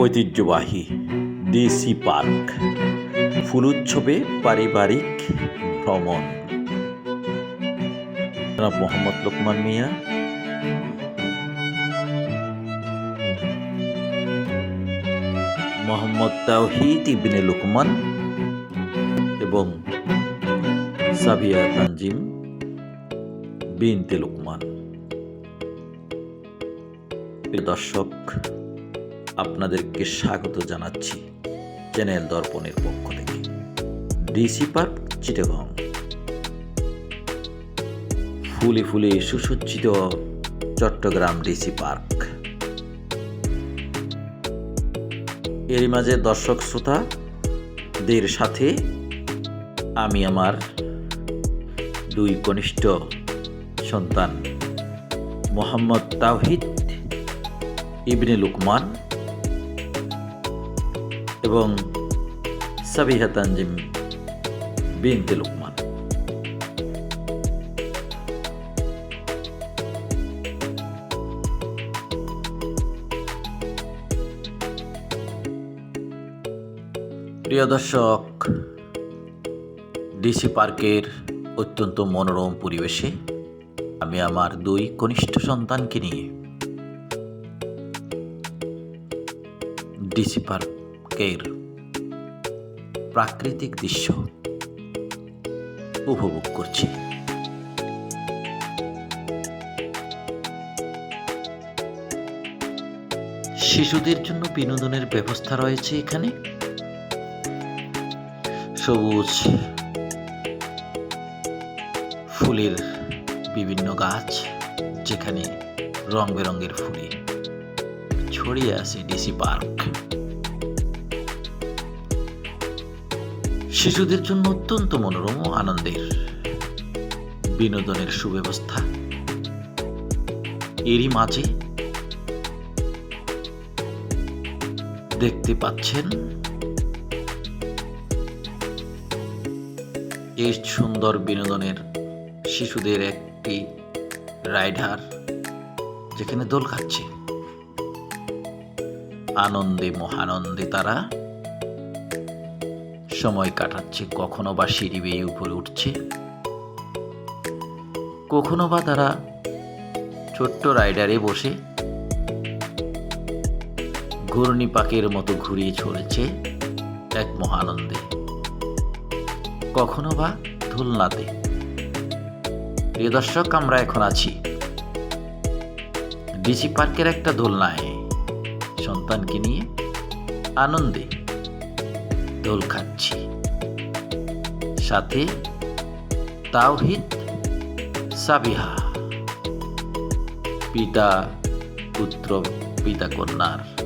ঐতিহ্যবাহী DC park ফুল উৎসবে পারিবারিক ভ্রমণ। মোহাম্মদ লোকমান মিয়া। মোহাম্মদ তাওহিদ ইবনে লুকমান এবং সাবিয়া তানজিম বিনতে লুকমান। দর্শক আপনাদেরকে স্বাগত জানাচ্ছি চ্যানেল দর্পণের পক্ষ থেকে। DC park, Chittagong. ফুলে ফুলে সুসজ্জিত চট্টগ্রাম ডিসি পার্ক। এরই মাঝে দর্শক শ্রোতাদের সাথে আমি আমার দুই কনিষ্ঠ সন্তান, মোহাম্মদ তাওহিদ ইবনে লুকমান এবং সাবিহা তানজিম বিনতে লুকমান। প্রিয় দর্শক, ডিসি পার্কের অত্যন্ত মনোরম পরিবেশে আমি আমার দুই কনিষ্ঠ সন্তানকে নিয়ে ডিসি পার্কের প্রাকৃতিক দৃশ্য উপভোগ করছি। শিশুদের জন্য বিনোদনের ব্যবস্থা রয়েছে এখানে। সবুজ ফুলের বিভিন্ন গাছ, যেখানে রং বেরঙের ফুলে ছড়িয়ে আছে ডিসি পার্ক। শিশুদের জন্য অত্যন্ত মনোরম ও আনন্দের। বিনোদনের সুব্যবস্থা। এরই মাঝে দেখতে পাচ্ছেন এই সুন্দর বিনোদনের শিশুদের একটি রাইডার যেখানে দোল খাচ্ছে। আনন্দে মহানন্দে তারা সময় কাটাচ্ছে, কখনো বা সিঁড়ি বেয়ে উপরে উঠছে, কখনো বা তারা ছোট্ট রাইডারে বসে ঘূর্ণি পাকের মতো ঘুরিয়ে চলেছে এক মহানন্দে, কখনো বা ধুলনাতে। প্রিয় দর্শক, আমরা এখন আছি ডিসি পার্কের একটা দোলনায় সন্তানকে নিয়ে আনন্দে। দোল খাচ্ছি। সাথে তাওহিদ সাবিহা। পিতা পুত্র পিতা কন্যার।